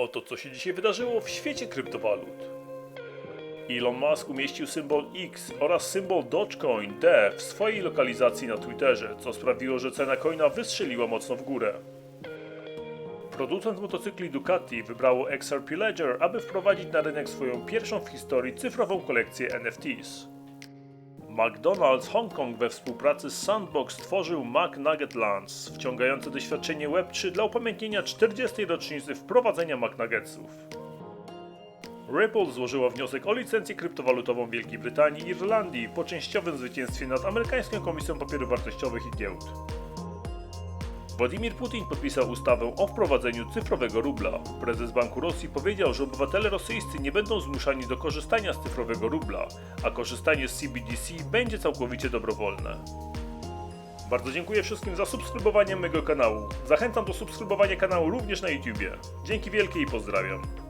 Oto co się dzisiaj wydarzyło w świecie kryptowalut. Elon Musk umieścił symbol X oraz symbol Dogecoin D w swojej lokalizacji na Twitterze, co sprawiło, że cena coina wystrzeliła mocno w górę. Producent motocykli Ducati wybrało XRP Ledger, aby wprowadzić na rynek swoją pierwszą w historii cyfrową kolekcję NFTs. McDonald's Hong Kong we współpracy z Sandbox stworzył Mac Nugget Lands, wciągające doświadczenie Web3 dla upamiętnienia 40. rocznicy wprowadzenia McNuggetsów. Ripple złożyła wniosek o licencję kryptowalutową Wielkiej Brytanii i Irlandii po częściowym zwycięstwie nad amerykańską Komisją Papierów Wartościowych i Giełd. Władimir Putin podpisał ustawę o wprowadzeniu cyfrowego rubla. Prezes Banku Rosji powiedział, że obywatele rosyjscy nie będą zmuszani do korzystania z cyfrowego rubla, a korzystanie z CBDC będzie całkowicie dobrowolne. Bardzo dziękuję wszystkim za subskrybowanie mojego kanału. Zachęcam do subskrybowania kanału również na YouTubie. Dzięki wielkie i pozdrawiam.